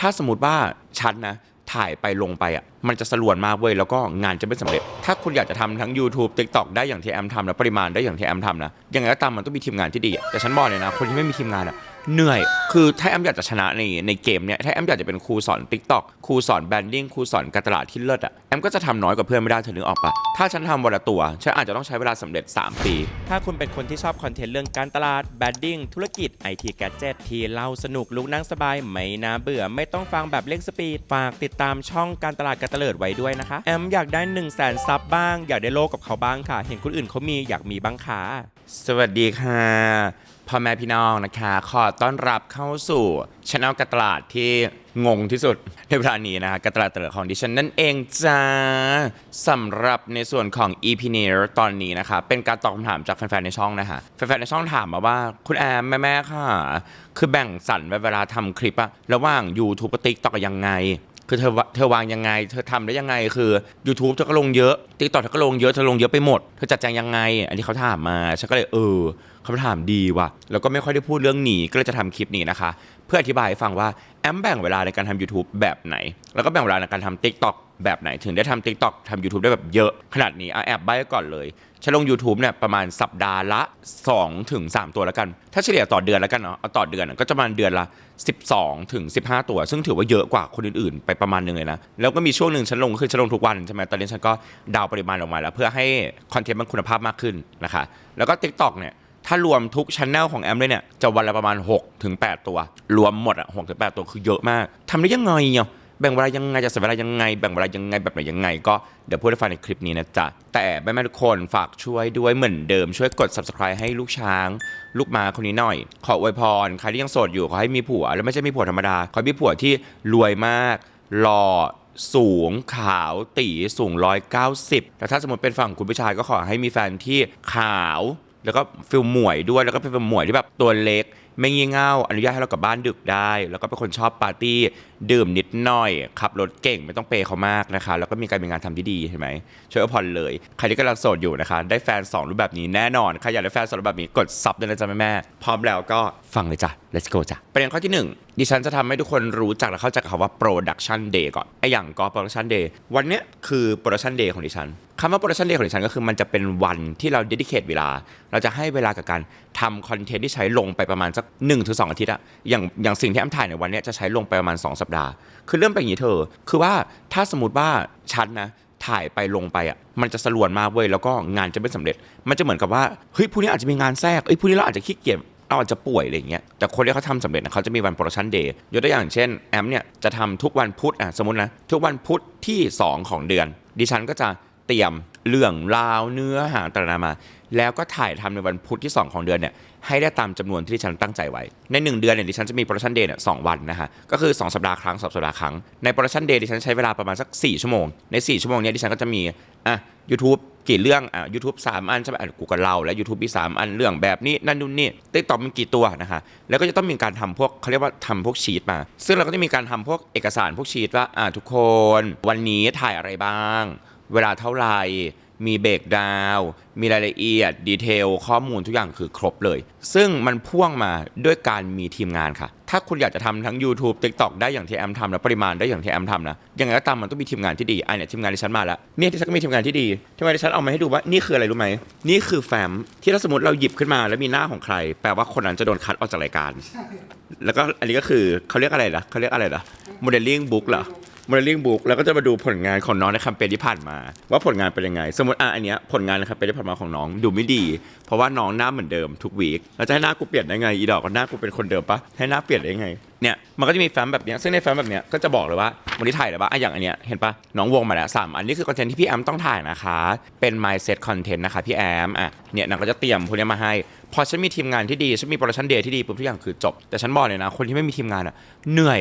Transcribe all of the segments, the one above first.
ถ้าสมมติว่าฉันนะถ่ายไปลงไปอะมันจะสลวนมากเว้ยแล้วก็งานจะไม่สำเร็จ ถ้าคุณอยากจะทำทั้ง YouTube TikTok ได้อย่างที่แอมทำและปริมาณได้อย่างที่แอมทำนะยังไงก็ตามมันต้องมีทีมงานที่ดีแต่ฉันบอกเลยนะ คนที่ไม่มีทีมงานอะ เหนื่อย คือถ้าแอมอยากจะชนะในในเกมเนี่ยถ้าแอมอยากจะเป็นครูสอน TikTok ครูสอนแบรนดิ้งครูสอนการตลาดที่เลิศอะแอมก็จะทำน้อยกว่าเพื่อนไม่ได้เธอนึกออกปะถ้าฉันทำวันละตัวฉันอาจจะต้องใช้เวลาสำเร็จ 3 ปี ถ้าคุณเป็นคนที่ชอบคอนเทนต์เรื่องการตลาดแบดดิ้งธุรกิจไอทีแกจ e t ที่เล่าสนุกลุกนั่งสบายไม่น่าเบื่อไม่ต้องฟังแบบเร่งสปีดฝากติดตามช่องการตลาดการตลิดไว้ด้วยนะคะแอมอยากได้1 0 0 0 0แสนซับบ้าง อยากได้โลกกับเขาบ้างค่ะ เห็นคนอื่นเขามีอยากมีบ้างค่ะ สวัสดีค่ะพ่อแม่พี่น้องนะคะ ขอต้อนรับเข้าสู่ช anel การตลาดที่งงที่สุดในเวลานี้นะคะการตลาดเตลาดของดิฉันนั่นเองจ้าสำหรับในส่วนของ EP นี้ตอนนี้นะคะ เป็นการตอบคำถามจากแฟนๆในช่องนะคะแฟนๆในช่องถามมาว่าคุณแอมแม่ๆค่ะ คือแบ่งสรรเวลาทำคลิปอะระหว่าง YouTube กับ TikTok ยังไง คือเธอวะเธอวางยังไง เธอทำได้ยังไงคือ YouTube เธอก็ลงเยอะติ๊กต็อกเธอก็ลงเยอะเธอลงเยอะไปหมดเธอจัดแจงยังไง อันนี้เขาถามมาฉันก็เลยเออคำถามดีว่ะแล้วก็ไม่ค่อยได้พูดเรื่องหนีก็เลยจะทำคลิปนี้นะคะ เพื่ออธิบายให้ฟังว่า แอมแบ่งเวลาในการทำ YouTube แบบไหน แล้วก็แบ่งเวลาในการทำ TikTok แบบไหน ถึงได้ทำ TikTok ทำ YouTube ได้แบบเยอะ ขนาดนี้เอาแอบใบ้ก่อนเลยฉันลง YouTube เนี่ยประมาณสัปดาห์ละ 2 ถึง 3 ตัวแล้วกัน ถ้าเฉลี่ยต่อเดือนแล้วกันเนาะเอาต่อเดือนก็จะประมาณเดือนละ 12 ถึง 15 ตัว ซึ่งถือว่าเยอะกว่าคนอื่นๆ ไปประมาณนึงเลยนะ แล้วก็มีช่วงหนึ่งฉันลงคือฉันลงทุกวันใช่ไหมตอนนี้ฉันก็ดาวปริมาณออกมาแล้ว เพื่อให้คอนเทนต์มันคุณภาพมากขึ้นนะคะ แล้วก็ TikTok เนี่ย ถ้ารวมทุกชั n แนลของแอมเลยเนี่ย จะวันละประมาณ6ถึง8ตัว รวมหมดอะ6ถึง8ตัวคือเยอะมากทำได้ยังไงอะแบ่งเวลายังไงจะใส่เวลายังไง แบ่งเวลายังไงแบบไหนยังไง ก็เดี๋ยวพูดให้ฟังในคลิปนี้นะจ๊ะ แต่แม่แม่ๆทุกคนฝากช่วยด้วยเหมือนเดิมช่วยกด subscribe ให้ลูกช้าง ลูกม้าคนนี้หน่อย ขออวยพร ใครที่ยังโสดอยู่ขอให้มีผัว แล้วไม่ใช่มีผัวธรรมดา ขอให้มีผัวที่รวยมากหล่อสูงขาวตีสูง 190แต่ถ้าสมมติเป็นฝั่งคุณผู้ชายก็ขอให้มีแฟนที่ขาว แล้วก็ฟิลหมวยด้วยแล้วก็เป็นฟิลหมวยที่แบบตัวเล็ก ไม่งี่เง่าอนุญาตให้เรากลับบ้านดึกได้ แล้วก็เป็นคนชอบปาร์ตี้ดื่มนิดหน่อยขับรถเก่งไม่ต้องเปย์เขามากนะคะแล้วก็มีการมีงานทำที่ดีเห็นไหมช่วยอวยพรเลย ใครที่กำลังโสดอยู่นะคะ ได้แฟน 2 รูปแบบนี้แน่นอนใครอยากได้แฟนสองรูปแบบนี้กดซับเลยนะจ๊ะแม่แม่พร้อมแล้วก็ฟังเลยจ้ะ let's go จ้ะประเด็นข้อที่หนึ่งดิฉันจะทำให้ทุกคนรู้จักและเข้าใจกับคำว่า production day ก่อนไออย่างก็ production day วันเนี้ยคือ production day ของดิฉันคำว่า production day ของดิฉันก็คือมันจะเป็นวันที่เรา dedicate เวลา เราจะให้เวลากับการทำคอนเทนต์ที่ใช้ลงไปประมาณสัก1นถึงสองอาทิตย์อะอย่างอย่างสิ่งที่แอมถ่ายในวันเนี้ยจะใช้ลงไปประมาณ 2 สัปดาห์ คือเริ่มเป็นอย่างนี้เธอ คือว่าถ้าสมมติว่าฉันนะถ่ายไปลงไปอะมันจะสลวนมากเว้ยแล้วก็งานจะไม่สำเร็จ มันจะเหมือนกับว่าเฮ้ยพรุ่งนี้อาจจะมีงานแทรกเอ้ยพรุ่งนี้เราอาจจะขี้เกียจเราอาจจะป่วยอะไรอย่างเงี้ยแต่คนที่เขาทำสำเร็จนะเขาจะมีวันโปรดักชันเดย์ยกตัวอย่างเช่นแอมเนี่ยจะทำทุกวันพุธอะสมมตินะทุกวันพุธที่ 2 ของเดือน ดิฉันก็จะเตรียม เรื่องราวเนื้อหาต่างๆมา แล้วก็ถ่ายทำในวันพุธที่ 2 ของเดือนเนี่ยให้ได้ตามจำนวนที่ดิฉันตั้งใจไว้ ใน 1 เดือนเนี่ยดิฉันจะมีโปรดักชันเดย์เนี่ยสองวันนะฮะก็คือ 2 สัปดาห์ครั้งสองสัปดาห์ครั้งในโปรดักชันเดย์ดิฉันใช้เวลาประมาณสัก 4 ชั่วโมง ใน 4 ชั่วโมงเนี้ยดิฉันก็จะมีอะ YouTube กี่เรื่องอะ YouTube 3อันใช่ไหมอะกูก็เล่าแล้ว YouTube มี3อันเรื่องแบบนี้นั่นนู่นนี่ติ๊กต็อกมีกี่ตัวนะคะแล้วก็จะต้องมีการทำพวกเขาเรียกว่าทำพวกชีตมา ซึ่งเราก็จะมีการทำพวกเอกสารพวกชีตว่าอะทุกคน วันนี้ถ่ายอะไรบ้าง เวลาเท่าไหร่ มีเบรกดาว มีรายละเอียด ดีเทล ข้อมูลทุกอย่างคือครบเลย ซึ่งมันพ่วงมาด้วยการมีทีมงานค่ะ ถ้าคุณอยากจะทำทั้ง YouTube TikTok ได้อย่างที่แอมทำและปริมาณได้อย่างที่แอมทำนะ ยังไงก็ตามมันต้องมีทีมงานที่ดีอะเนี่ยทีมงานที่ฉันมาแล้ว เนี่ยที่ฉันก็มีทีมงานที่ดี ทีมงานที่ฉันเอามาให้ดูว่านี่คืออะไรรู้ไหม นี่คือแฟ้มที่ถ้าสมมติเราหยิบขึ้นมาแล้วมีหน้าของใคร แปลว่าคนนั้นจะโดนคัดออกจากรายการ แล้วก็อันนี้ก็คือเขาเรียกอะไรนะเขาเรียกอะไรนะโมเดลลิ่งบุ๊กเหรอ โมเดลลิ่งบุ๊กแล้วก็จะมาดูผลงานของน้องในแคมเปญที่ผ่านมา ว่าผลงานเป็นยังไง สมมติอะอันเนี้ยผลงานในแคมเปญที่ผ่านมาของน้องดูไม่ดี เพราะว่าน้องหน้าเหมือนเดิมทุกวีคเราจะให้หน้ากูเปลี่ยนได้ไงอีดอกก็หน้ากูเป็นคนเดิมปะให้หน้าเปลี่ยนได้ไงเนี่ยมันก็จะมีแฟ้มแบบเนี้ยซึ่งในแฟ้มแบบเนี้ยก็จะบอกเลยว่าวันนี้ถ่ายอะไรบ้างอะอย่างอันเนี้ยเห็นปะน้องวงมาแล้วสามอันนี้คือคอนเทนต์ที่พี่แอมต้องถ่ายนะคะ เป็น mindset content นะคะพี่แอมอะเนี่ยนางก็จะเตรียมพวกเนี้ยมาให้พอฉันมีทีมงานที่ดีฉันมีโปรดักชันเดย์ที่ดีปุ๊บทุกอย่างคือจบแต่ฉันบอกเลยนะคนที่ไม่มีทีมงานอะเหนื่อย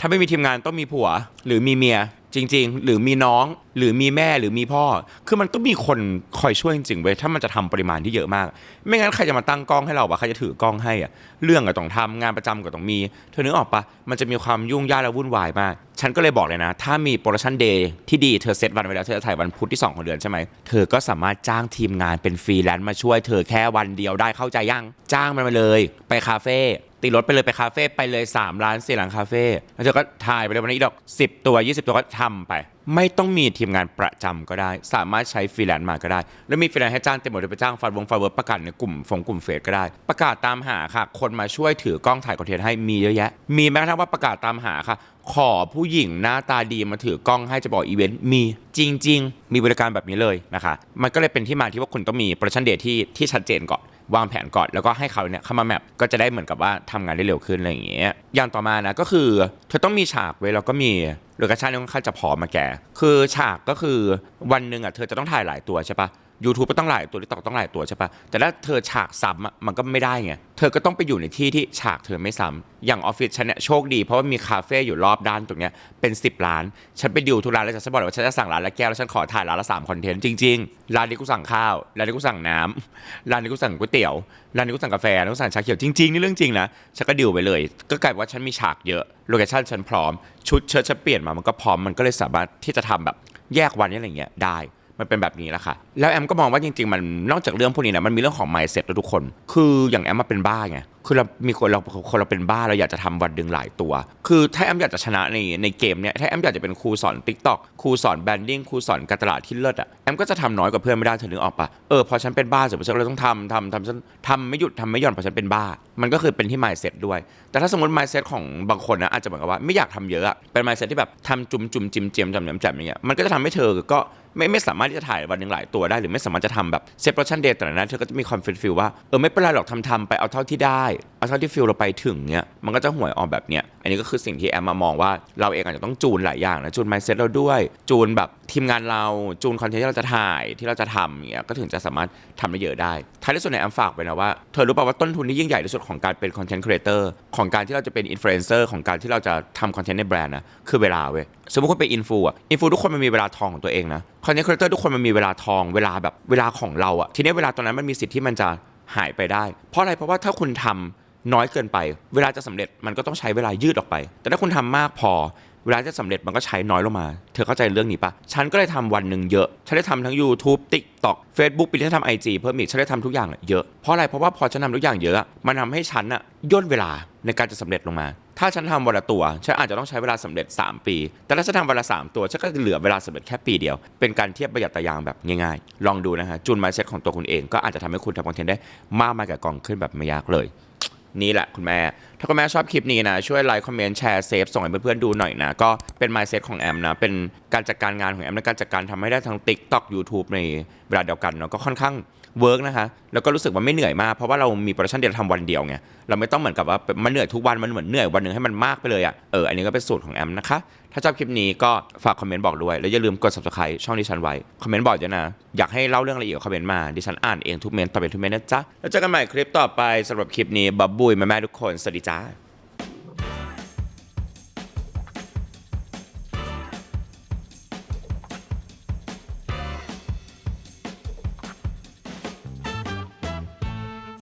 ถ้าไม่มีทีมงานต้องมีผัว หรือมีเมียจริง ๆ หรือมีน้องหรือมีแม่หรือมีพ่อ คือมันต้องมีคนคอยช่วยจริงๆเว้ยถ้ามันจะทำปริมาณที่เยอะมาก ไม่งั้นใครจะมาตั้งกล้องให้เราวะใครจะถือกล้องให้อะเรื่องก็ต้องทำงานประจำก็ต้องมี เธอนึกออกปะมันจะมีความยุ่งยากและวุ่นวายมาก ฉันก็เลยบอกเลยนะ ถ้ามีโปรดักชันเดย์ที่ดีเธอเซตวันไว้แล้วเธอจะถ่ายวันพุธที่ 2 ของเดือนใช่ไหมเธอก็สามารถจ้างทีมงานเป็นฟรีแลนซ์มาช่วยเธอแค่วันเดียวได้เข้าใจยังจ้างมันมาเลย ไปคาเฟ่ตีรถไปเลยไปคาเฟ่ไปเลย 3 ร้าน4ร้านคาเฟ่แล้วเธอก็ถ่ายไปเลยวันนี้ดอก 10 ตัว 20 ตัวก็ทำไป ไม่ต้องมีทีมงานประจำก็ได้ สามารถใช้ฟรีแลนซ์มาก็ได้ แล้วมีฟรีแลนซ์ให้จ้างเต็มหมดเลยไปจ้างฟันวงฟาเวิร์ประกาศในกลุ่มฟงกลุ่มเฟซก็ได้ ประกาศตามหาค่ะ คนมาช่วยถือกล้องถ่ายคอนเทนต์ให้มีเยอะแยะ มีแม้กระทั่งว่าประกาศตามหาค่ะ ขอผู้หญิงหน้าตาดีมาถือกล้องให้จะบอกอีเวนต์มีจริง ๆ มีบริการแบบนี้เลยนะคะ มันก็เลยเป็นที่มาที่ว่าคุณต้องมีโปรดักชันเดทที่ที่ชัดเจนก่อน วางแผนก่อนแล้วก็ให้เขาเนี่ยเข้ามาแมปก็จะได้เหมือนกับว่าทำงานได้เร็วขึ้นอะไรอย่างเงี้ยอย่างต่อมานะก็คือเธอต้องมีฉากไว้แล้วก็มีโลเคชั่นที่ค่อนข้างจะพอมาแกคือฉากก็คือวันหนึ่งอะเธอจะต้องถ่ายหลายตัวใช่ปะ YouTube ก็ต้องหลายตัวทิกตอกต้องหลายตัวใช่ปะแต่ถ้าเธอฉากซ้ำอะมันก็ไม่ได้ไง เธอก็ต้องไปอยู่ในที่ที่ฉากเธอไม่ซ้ำอย่างออฟฟิศฉันเนี่ยโชคดีเพราะว่ามีคาเฟ่อยู่รอบด้านตรงเนี้ยเป็น 10 ร้าน ฉันไปดิวทุกร้านแล้วฉันบอกเลยว่าฉันจะสั่งร้านละแก้วแล้วฉันขอถ่ายร้านละสามคอนเทนต์จริงๆ ร้านนี้กูสั่งข้าว ร้านนี้กูสั่งน้ำร้านนี้กูสั่งก๋วยเตี๋ยว ร้านนี้กูสั่งกาแฟร้านนี้กูสั่งชาเขียวจริงๆนี่เรื่องจริงนะฉันก็ดิวไปเลย ก็กลายเป็นว่าฉันมีฉากเยอะโลเคชั่นฉันพร้อมชุดเชิ้ตฉันเปลี่ยนมามันก็พร้อมมันก็เลยสามารถที่จะทำแบบแยกวันนี้อะไรเงี้ยได้ มันเป็นแบบนี้แหละค่ะ แล้วแอมก็มองว่าจริงๆ มันนอกจากเรื่องพวกนี้นะมันมีเรื่องของ mindset ด้วยทุกคน คืออย่างแอมมาเป็นบ้าไง คือเรามีคนเราคนเราเป็นบ้าเราอยากจะทำวันหนึ่งหลายตัว คือถ้าแอมอยากจะชนะในในเกมเนี้ยถ้าแอมอยากจะเป็นครูสอน t ิ k t o k ครูสอนแบรนดิ้งครูสอนการตลาดที่เลิศอะแอมก็จะทำน้อยกว่าเพื่อนไม่ได้เธอนึกออกปะเออพอฉันเป็นบ้าเสร็จฉันเลยต้องทำทำทำฉันทำไม่หยุดทำไม่หย่อนเพราะฉันเป็นบ้า มันก็คือเป็นที่ mindset ด้วย แต่ถ้าสมมติ mindset ของบางคนนะอาจจะเหมือนกับว่าไม่อยากทำเยอะอะเป็น mindset ที่แบบทำจุ่มจุ่มจิมเจียมจำจำจำอย่างเงี้ยมันก็จะทำให้เธอก็ ไม่ไม่สามารถที่จะถ่ายวันหนึ่งหลายตัวได้หรือไม่สามารถจะทำแบบเซตโปรชั่นเดย์แต่ละนั้นเธอก็จะมีความฟิลฟิลว่าเออไม่เป็นไรหรอกทำทำไปเอาเท่าที่ได้าเท่าที่ฟิลเราไปถึงเนี้ยมันก็จะห่วยออกแบบเนี้ยอันนี้ก็คือสิ่งที่แอมมามองว่าเราเองอาจจะต้องจูนหลายอย่างนะจูน mindset เราด้วย จูนแบบทีมงานเราจูนคอนเทนต์ที่เราจะถ่ายที่เราจะทำเนี้ยก็ถึงจะสามารถทำได้เยอะได้ท้ายที่สุดในยแอมฝากไปนะว่าเธอรู้ป่าวว่าต้นทุนที่ยิ่งใหญ่ที่สุดของการเป็นคอนเทนต์ครีเอเตอร์ของการที่เราจะเป็นอินฟลูเอนเซอร์ของการที่เราจะทำคอนเทนต์ในแบรนด์นะคือเวลาเว้ยสมมติคุณเป็นอินฟูอะอินฟูทุกคนมันมีเวลาทองของตัวเองนะคอนเทนต์ครีเอเตอร์ทุกคนมันมีเวลาทองเวลาแบบเวลาของเราอะทีนี้เวลาตอนนั้นมันมีสิทธิ์ที่มันจะหายไปได้ เพราะอะไรเพราะว่าถ้าคุณทำ น้อยเกินไป เวลาจะสำเร็จมันก็ต้องใช้เวลายืดออกไป แต่ถ้าคุณทำมากพอ เวลาจะสำเร็จมันก็ใช้น้อยลงมา เธอเข้าใจเรื่องนี้ปะฉันก็เลยทำวันหนึ่งเยอะ ฉันได้ทำทั้ง YouTube TikTok Facebook ปีนี้ทำไอจีเพิ่มอีก ฉันได้ทำทุกอย่างเยอะ เพราะอะไร เพราะว่าพอฉันทำทุกอย่างเยอะมันทำให้ฉันอะย่นเวลาในการจะสำเร็จลงมา ถ้าฉันทำวันละตัว ฉันอาจจะต้องใช้เวลาสำเร็จ 3 ปี แต่ถ้าฉันทำวันละ 3 ตัว ฉันก็จะเหลือเวลาสำเร็จแค่ปีเดียว เป็นการเทียบประหยัดตะยางแบบง่ายๆ ลองดูนะฮะ จูนมาเซ็ตของตัวคุณเอง ก็อาจจะทำให้คุณทำคอนเทนต์ได้มากมายกับกองขึ้นแบบไม่ยากเลย นี่แหละคุณแม่ ถ้าคุณแม่ชอบคลิปนี้นะ ช่วยไลค์คอมเมนต์แชร์เซฟส่งให้เพื่อนๆดูหน่อยนะ ก็เป็น mindset ของแอมนะ เป็นการจัดการงานของแอมในการจัดการทำให้ได้ทั้ง TikTok YouTube ในเวลาเดียวกันเนาะก็ค่อนข้าง เวิร์กนะคะแล้วก็รู้สึกว่าไม่เหนื่อยมากเพราะว่าเรามีโปรดักชันเดียวทำวันเดียวไงเราไม่ต้องเหมือนกับว่ามันเหนื่อยทุกวันมันเหมือนเหนื่อยวันหนึ่งให้มันมากไปเลยอะ่ะเอออันนี้ก็เป็นสูตรของแอมนะคะถ้าชอบคลิปนี้ก็ฝากคอมเมนต์บอกด้วยแล้วอย่าลืมกด subscribe ช่องดิฉันไว้คอมเมนต์บอกด้วยนะอยากให้เล่าเรื่องอะไรอีกคอมเมนต์มาดิฉันอ่านเองทุกเมนต์ตอบเป็นทุกเมนต์นะจ๊ะแล้วเจอกันใหม่คลิปต่อไปสำหรับคลิปนี้บับบุยแม่ๆทุกคนสวัสดีจ้า